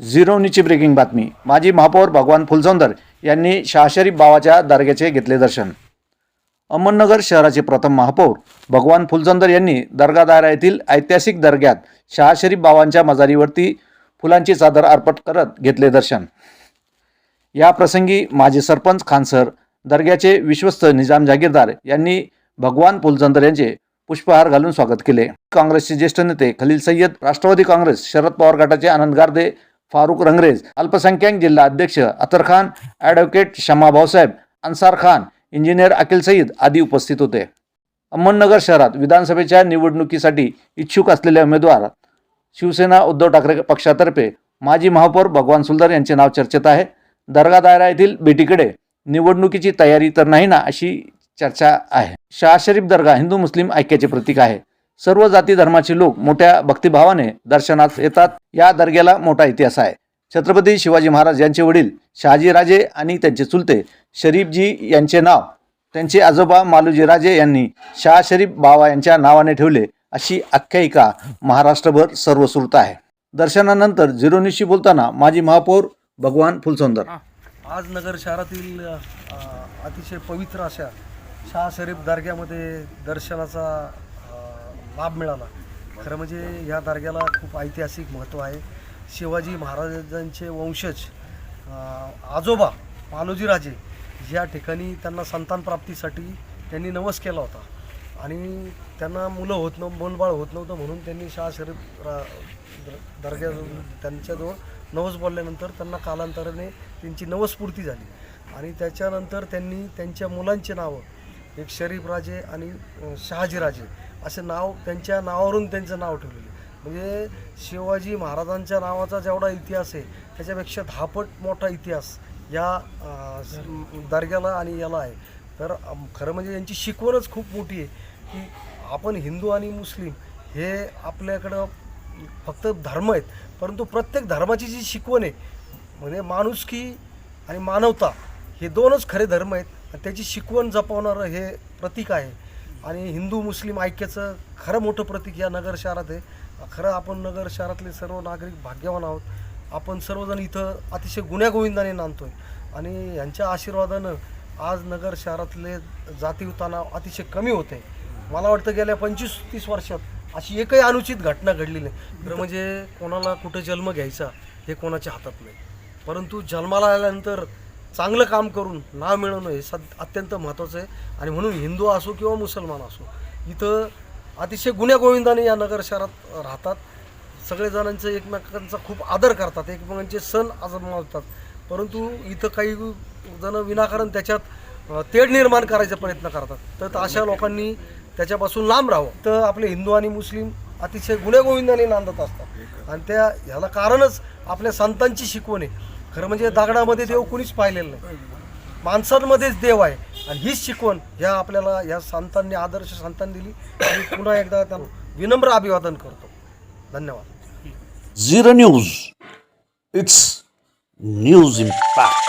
झिरोनीची breaking बातमी. माजी महापौर भगवान फुलसौंदर यांनी शाहशरीफ बावाच्या दर्ग्याचे घेतले दर्शन. अहमदनगर शहराचे प्रथम महापौर भगवान फुलसौंदर यांनी दर्गा दायरा येथील ऐतिहासिक दर्ग्यात शाहशरीफ बावांच्या मजारीवरती फुलांची चादर अर्पण करत घेतले दर्शन. या प्रसंगी माजी सरपंच खानसर दर्ग्याचे विश्वस्त निजाम जागीरदार यांनी भगवान फुलचंदर यांचे पुष्पहार घालून स्वागत केले. काँग्रेसचे ज्येष्ठ नेते खलील सय्यद राष्ट्रवादी काँग्रेस शरद पवार गटाचे आनंद गारदे फारुख रंगरेज अल्पसंख्याक जिल्हा अध्यक्ष अतर खान ॲडव्होकेट शमा भाऊसाहेब अन्सार खान इंजिनियर अकिल सईद आदी उपस्थित होते. अहमदनगर शहरात विधानसभेच्या निवडणुकीसाठी इच्छुक असलेले उमेदवार शिवसेना उद्धव ठाकरे पक्षातर्फे माजी महापौर भगवान सुलदार यांचे नाव चर्चेत आहे. दर्गा दायरा येथील भेटीकडे निवडणुकीची तयारी तर नाही ना अशी चर्चा आहे. शाह शरीफ दर्गा हिंदू मुस्लिम ऐक्याचे प्रतीक आहे. सर्व जाती धर्माचे लोक मोठ्या भक्तिभावाने दर्शनास येतात. या दर्ग्याला मोठा इतिहास आहे. छत्रपती शिवाजी महाराज यांचे वडील शहाजीराजे आणि त्यांचे चुलते शरीफजी यांचे नाव त्यांचे आजोबा मालूजी राजे यांनी शाह शरीफ बावा यांच्या नावाने ठेवले अशी आख्यायिका महाराष्ट्रभर सर्वश्रुत आहे. दर्शनानंतर झिरोनीशी बोलताना माजी महापौर भगवान फुलसुंदर. आज नगर शहरातील अतिशय पवित्र अशा शाह शरीफ दर्ग्यामध्ये दर्शनाचा लाभ मिळाला. खरं म्हणजे ह्या दर्ग्याला खूप ऐतिहासिक महत्त्व आहे. शिवाजी महाराजांचे वंशज आजोबा मालोजीराजे या ठिकाणी त्यांना संतान प्राप्तीसाठी त्यांनी नवस केला होता. आणि त्यांना मुलं होत नव्ह बोलबाळ होत नव्हतं म्हणून त्यांनी शाह शरीफ रा दर्ग्या त्यांच्याजवळ नवस बोलल्यानंतर त्यांना कालांतराने त्यांची नवसपूर्ती झाली. आणि त्याच्यानंतर त्यांनी त्यांच्या मुलांची नावं एक शरीफ राजे आणि शहाजीराजे असे नाव त्यांच्या नावावरून त्यांचं नाव ठेवलेलं आहे. म्हणजे शिवाजी महाराजांच्या नावाचा जेवढा इतिहास आहे त्याच्यापेक्षा दहापट मोठा इतिहास या दर्ग्याला आणि याला आहे तर खरं म्हणजे यांची शिकवणच खूप मोठी आहे की आपण हिंदू आणि मुस्लिम हे आपल्याकडं फक्त धर्म आहेत परंतु प्रत्येक धर्माची जी शिकवण आहे म्हणजे माणुसकी आणि मानवता हे दोनच खरे धर्म आहेत आणि त्याची शिकवण जपवणारं हे प्रतीक आहे. आणि हिंदू मुस्लिम ऐक्याचं खरं मोठं प्रतीक या नगर शहरात आहे. खरं आपण नगर शहरातले सर्व नागरिक भाग्यवान आहोत. आपण सर्वजण इथं अतिशय गुण्यागोविंदाने नांदतो आहे आणि यांच्या आशीर्वादानं आज नगर शहरातले जाती तणाव अतिशय कमी होते. मला वाटतं गेल्या पंचवीस तीस वर्षात अशी एकही अनुचित घटना घडली नाही. खरं म्हणजे कोणाला कुठं जन्म घ्यायचा हे कोणाच्या हातात नाही. परंतु जन्माला आल्यानंतर चांगलं काम करून नाव मिळवणं हे सद अत्यंत महत्त्वाचं आहे. आणि म्हणून हिंदू असो किंवा मुसलमान असो इथं अतिशय गुण्यागोविंदाने या नगर शहरात राहतात. सगळेजणांचं एकमेकांचा खूप आदर करतात. एकमेकांचे सण आज परंतु इथं काही जण विनाकारण त्याच्यात तेढ निर्माण करायचा प्रयत्न करतात. तर अशा लोकांनी त्याच्यापासून लांब राहावं. तर आपले हिंदू आणि मुस्लिम अतिशय गुण्यागोविंदाने नांदत असतात. आणि त्या ह्याला कारणच आपल्या संतांची शिकवण आहे. खरं म्हणजे दगडामध्ये देव कुणीच पाहिलेलं नाही. माणसांमध्येच देव आहे. आणि हीच शिकवण ह्या आपल्याला ह्या संतांनी आदर्श संतांनी दिली. आणि पुन्हा एकदा त्यांना विनम्र अभिवादन करतो. धन्यवाद. Zero news. It's news impact.